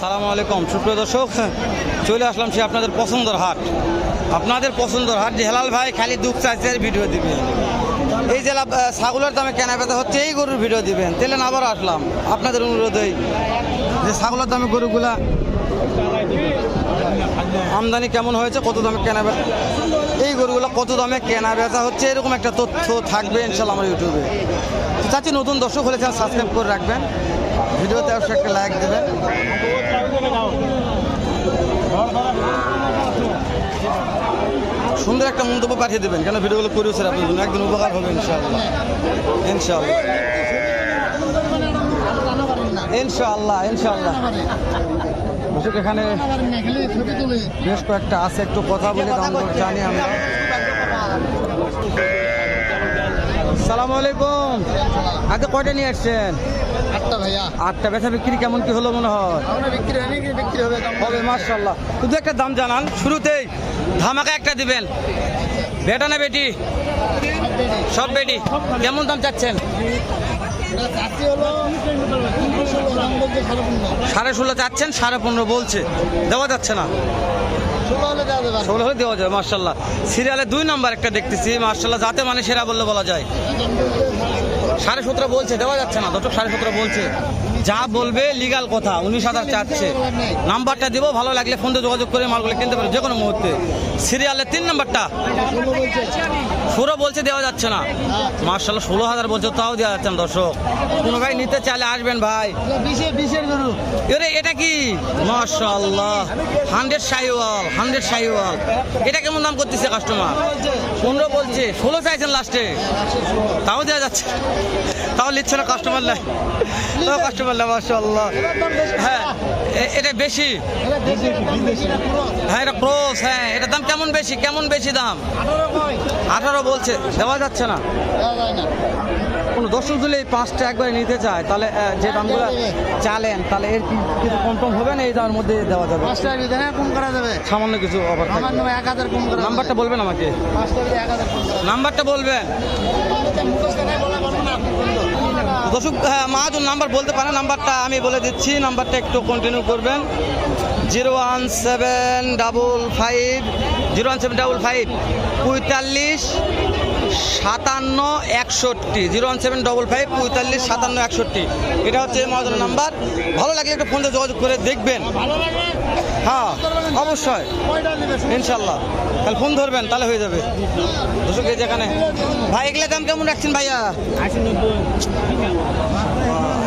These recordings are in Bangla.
আসসালামু আলাইকুম। সুপ্রিয় দর্শক চলে আসলাম সে আপনাদের পছন্দের হাট। আপনাদের পছন্দের হাট যে হেলাল ভাই খালি দুঃখ চাইছে ভিডিও দিবেন। এই আহ, ছাগলের দামে কেনা বেচা হচ্ছে এই গরুর ভিডিও দিবেন। তেলে আবার আসলাম। আপনাদের অনুরোধেই যে ছাগলের দামে গরুগুলা আমদানি কেমন হয়েছে কত দামে কেনা বেচা এই গরুগুলো কত দামে কেনা বেচা হচ্ছে এরকম একটা তথ্য থাকবে ইনশাল্লাহ আমার ইউটিউবে চাচ্ছি নতুন দর্শক হলে সাবস্ক্রাইব করে রাখবেন। ভিডিওতে অবশ্যই একটা লাইক দেবেন। সুন্দর একটা মন্তব্য পাঠিয়ে দেবেন। কেন ভিডিওগুলো করেছেন আপনার জন্য? একদিন উপকার হবে ইনশাআল্লাহ। ইনশাআল্লাহ। ইনশাআল্লাহ ইনশাআল্লাহ। দর্শক এখানে বেশ কয়েকটা আছে। একটু কথা বলে দাম জানি আমরা। সালাম আলাইকুম। আগে কয়টা নিয়ে আসছেন? আটটা ভাইয়া। আটটা। বেচা বিক্রি কেমন কি হলো মনে হয়? বিক্রি হয়নি বিক্রি হবে। হবে মার্শাল্লাহ শুধু একটা দাম জানান। শুরুতেই ধামাকা একটা দিবেন। বেটা না বেটি? সব বেটি। কেমন দাম চাচ্ছেন? সাড়ে ষোলো চাচ্ছেন, সাড়ে পনেরো বলছে। দেওয়া যাচ্ছে না। ষোলো হলে দেওয়া যাবে মার্শাল্লাহ সিরিয়ালে দুই নাম্বার একটা দেখতেছি মার্শাল্লাহ যাতে মানে সেরা বললে বলা যায়। সাড়ে সতেরো বলছে, দেওয়া যাচ্ছে না। দর্শক, সাড়ে সতেরো বলছে। যা বলবে লিগাল কথা, উনিশ হাজার চাচ্ছে নাম্বারটা দিব, ভালো লাগলে ফোন দিয়ে যোগাযোগ করে মালগুলো কিনতে পারবে যে কোনো মুহূর্তে সিরিয়ালের তিন নাম্বারটা। ষোলো বলছে দেওয়া যাচ্ছে না। মার্শাল্লাহ ষোলো হাজার বলছে, তাও দেওয়া যাচ্ছে না, দর্শক। কোনো ভাই নিতে চাইলে আসবেন ভাই। এরে, এটা কি? মার্শাল্লাহ হান্ড্রেড শাহিওয়াল হান্ড্রেড শাহিওয়াল এটা কেমন দাম করতেছে কাস্টমার পনেরো বলছে, ষোলো চাইছেন লাস্টে তাও দেওয়া যাচ্ছে তাও নিচ্ছে না কাস্টমার নাই তাও কাস্টমার হ্যাঁ এটা বেশি? হ্যাঁ এটা ক্রস হ্যাঁ। দাম কেমন বেশি? কেমন বেশি দাম? আঠারো বলছে দেওয়া যাচ্ছে না। কোনো দর্শক যদি এই পাঁচটা একবারে নিতে চায় তাহলে যে দামগুলো চালেন তাহলে এর কিছু কম টম হবে না? এই দামের মধ্যে দেওয়া যাবে। হ্যাঁ কম করা যাবে। সামান্য কিছু অফার নাম্বারটা বলবেন আমাকে। নাম্বারটা বলবেন। দর্শক হ্যাঁ, মাহাজন নাম্বার বলতে পারে নাম্বারটা আমি বলে দিচ্ছি নাম্বারটা একটু কন্টিনিউ করবেন। Zero one seven double five zero one seven double five পঁয়তাল্লিশ সাতান্ন একষট্টি zero one seven double five পঁয়তাল্লিশ সাতান্ন একষট্টি। এটা হচ্ছে মহাজনের নাম্বার। ভালো লাগলে একটু ফোনে যোগাযোগ করে দেখবেন। হ্যাঁ অবশ্যই। ইনশাল্লাহ তাহলে ফোন ধরবেন তাহলে হয়ে যাবে। দর্শক এই যেখানে ভাই এগুলো দাম কেমন রাখছেন ভাইয়া?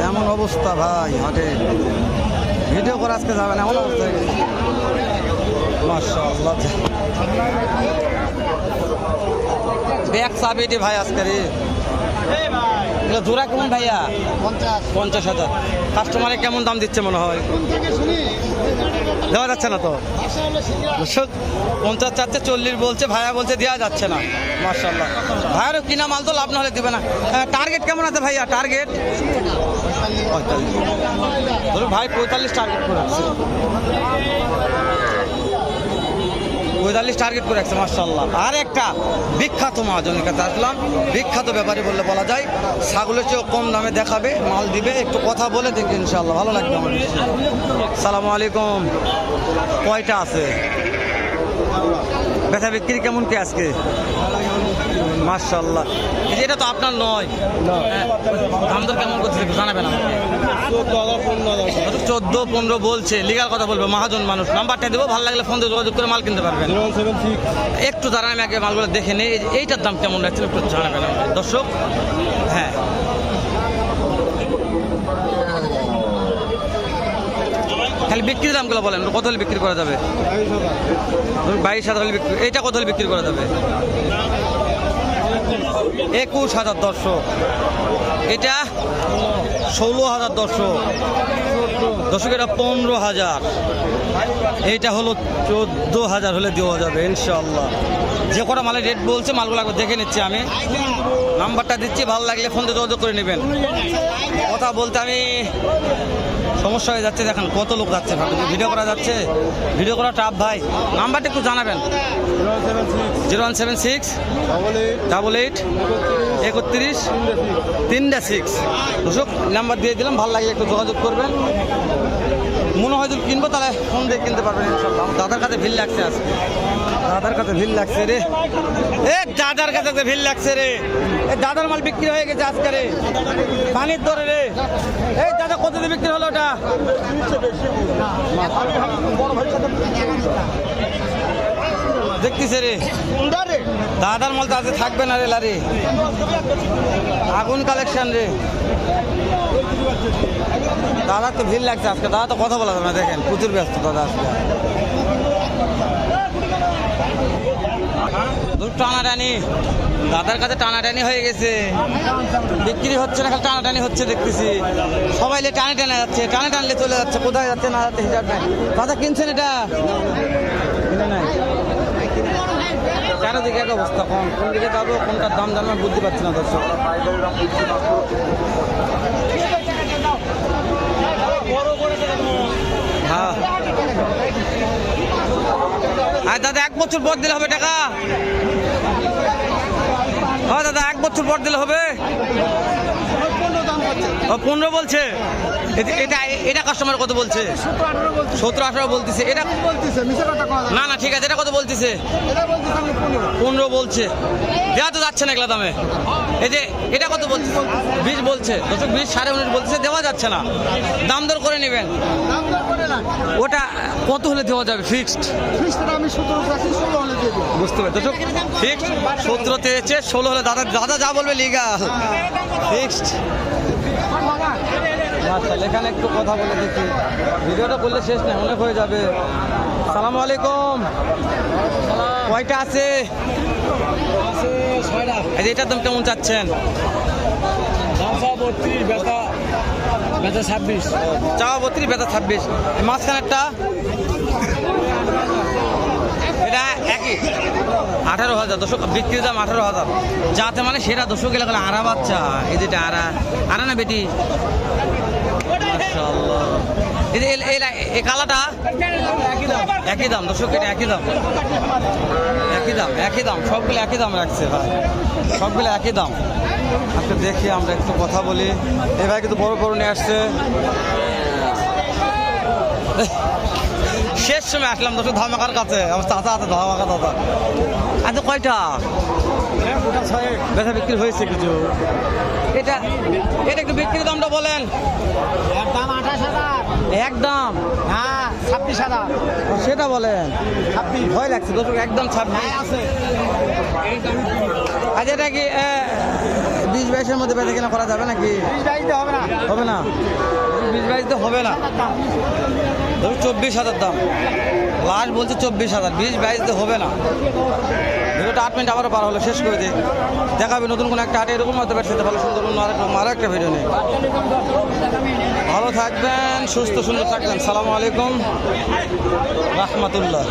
এমন অবস্থা ভাই হাটে। ভিডিও করে আজকে যাবেন এমন অবস্থা হয়ে গেছে। মাশাআল্লাহ। ব্যাগ চাবিটি ভাই আজকে এগুলো জোড়া কেমন ভাইয়া? পঞ্চাশ। হাজার। কাস্টমারে কেমন দাম দিচ্ছে মনে হয়? দেওয়া যাচ্ছে না তো? পঞ্চাশ চারটে চল্লিশ বলছে ভাইয়া বলছে দেওয়া যাচ্ছে না। মার্শাল্লাহ ভাইয়ারও কিনা মাল তো লাভ না হলে দেবে না। টার্গেট কেমন আছে ভাইয়া? টার্গেট পঁয়তাল্লিশ। ধরুন ভাই পঁয়তাল্লিশ টার্গেট করে পঁয়তাল্লিশ টার্গেট করে রাখছে মার্শাল্লাহ আর একটা বিখ্যাত মহাজনের কাছে আসলাম। বিখ্যাত ব্যাপারে বললে বলা যায়, ছাগলের চেয়েও কম দামে দেখাবে, মাল দিবে, একটু কথা বলে দেখবে ইনশাল্লাহ ভালো লাগবে আমার সালামু আলাইকুম। কয়টা আছে? ব্যথা বিক্রি কেমন কি আজকে? মার্শাল্লাহ এটা তো আপনার নয়। হ্যাঁ। দাম দর কেমন করছে জানাবেন আমাকে। চোদ্দ পনেরো বলছে। লিগাল কথা বলবে মহাজন মানুষ। নাম্বারটা দেবো ভালো লাগলে ফোন দিয়ে যোগাযোগ করে মাল কিনতে পারবেন। একটু দাঁড়ান আমি আগে মালগুলো দেখে নিই। এই এইটার দাম কেমন রাখছে একটু জানাবেন দর্শক হ্যাঁ। খালি বিক্রির দামগুলো বলেন কত হলে বিক্রি করা যাবে? বাইশ হাজার হলে বিক্রি এইটা কত হলে বিক্রি করা যাবে? একুশ হাজার দর্শক এটা ষোলো হাজার দর্শক দর্শক, এটা পনেরো হাজার। এইটা হলো চোদ্দ হাজার হলে দেওয়া যাবে ইনশাল্লাহ যে কটা মালের রেট বলছে মালগুলো একবার দেখে নিচ্ছি আমি। নাম্বারটা দিচ্ছি ভালো লাগলে ফোন দিয়ে যোগাযোগ করে নেবেন। কথা বলতে আমি সমস্যা হয়ে যাচ্ছে দেখেন কত লোক যাচ্ছে ভিডিও করা যাচ্ছে? ভিডিও করা টাপ ভাই। নাম্বারটা একটু জানাবেন। Zero one seven six. Double eight একত্রিশ তিনটা সিক্স দর্শক নাম্বার দিয়ে দিলাম ভালো লাগলে একটু যোগাযোগ করবেন। মনে হয় যদি কিনবো তাহলে ফোন দিয়ে কিনতে পারবেন দাদার কাছে ভিড় লাগছে আজকে। দাদার কাছে ভিড় লাগছে রে। এ, দাদার কাছে ভিড় লাগছে রে। এ, দাদার মাল বিক্রি হয়ে গেছে আজকে রে। পানির দরে রে। এই, দাদা, কত দিয়ে বিক্রি হলো ওটা? দেখতেছে রে। দাদার মাল তো আজকে থাকবে না রে, লারে। আগুন কালেকশন রে। দাদা তো ভিড় লাগছে আজকে। দাদা তো কথা বলা যাবে না, দেখেন। প্রচুর ব্যস্ত দাদা আজকে। টানাটানি। দাদার কাছে টানাটানি হয়ে গেছে। বিক্রি হচ্ছে না টানাটানি হচ্ছে দেখতেছি। সবাই টানে টানে যাচ্ছে, টানে টানলে চলে যাচ্ছে, কোথায় যাচ্ছে না যাচ্ছে হিসাব নাই। দাদা, কিনছেন এটা? কিনে চারিদিকে এক অবস্থা, কোন কোন দিকে যাব, কোনটার দাম জানব বুঝতে পারছি না, দর্শক হ্যাঁ আর দাদা, এক বছর পর দিলে হবে টাকা। হ্যাঁ দাদা, এক বছর পর দিলে হবে। ও, পনেরো বলছে। এটা এটা কাস্টমার কত বলছে? সতেরো আঠারো বলতেছে। এটা না না, ঠিক আছে, এটা কত বলতেছে? পনেরো বলছে। দেওয়া তো যাচ্ছে না এগুলা দামে। এই যে, এটা কত বলছে? বিশ বলছে। দশক বিশ সাড়ে উনিশ বলছে দেওয়া যাচ্ছে না। দাম দর করে নেবেন। ওটা কত হলে দেওয়া যাবে? ফিক্সড বুঝতে পারি দর্শক ফিক্সড সতেরো চেয়েছে ষোলো হলে দাদা দাদা যা বলবে লিগাল ফিক্সড আচ্ছা এখানে একটু কথা বলে দেখি। ভিডিওটা করলে শেষ নেই অনেক হয়ে যাবে। সালাম আলাইকুম। কয়টা আছে? এটার দাম কেমন চাচ্ছেন? ছাব্বিশ। চাওয়া বত্রিশ বেতা ছাব্বিশ। মাঝখানেরটা? এটা একই। আঠারো হাজার, দশক বিক্রির দাম আঠারো হাজার। যাতে মানে সেটা দশক এলাকা আড়া বাচ্চা। এই যেটা আরা আড়া না বেটি? মাশাআল্লাহ। এই যে এ- এ- এই কালাটা? একই দাম দর্শক, এটা একই দাম। একই দাম একই দাম, সবগুলো একই দাম রাখছে ভাই। সবগুলো একই দাম। আজকে দেখি আমরা একটু কথা বলি। এ ভাই কিন্তু বড় বড় নিয়ে আসছে। শেষ সময় আসলাম, দর্শক, ধামাকার কাছে। আমার চাচা আছে, ধামাকা দাদা আচ্ছা কয়টা? ব্যথা বিক্রি হয়েছে কিছু? এটা এটা একটু বিক্রির দামটা বলেন। দাম আঠাশ হাজার। একদম হ্যাঁ ছাব্বিশ হাজার। সেটা বলেন। ছাব্বিশ। ভয় লাগছে দর্শক একদম ছাব্বিশ। আছে। আজ এটা কি বিশ বাইশের মধ্যে বেঁচে কিনা করা যাবে নাকি? বিশ বাইশতে হবে না। হবে না? বিশ বাইশতে হবে না। ধরুন চব্বিশ হাজার দাম। লাস্ট বলছে চব্বিশ হাজার বিশ বাইশতে হবে না। ভিডিওটা আট মিনিট আবারও পার হলো, শেষ করে দিই। দেখাবে নতুন কোনো একটা আটে এরকম হতে পারছে ভালো, সুন্দর অন্য আরও একটা ভিডিও নেই ভালো থাকবেন, সুস্থ, সুন্দর থাকবেন। সালামু আলাইকুম। রহমতুল্লাহ।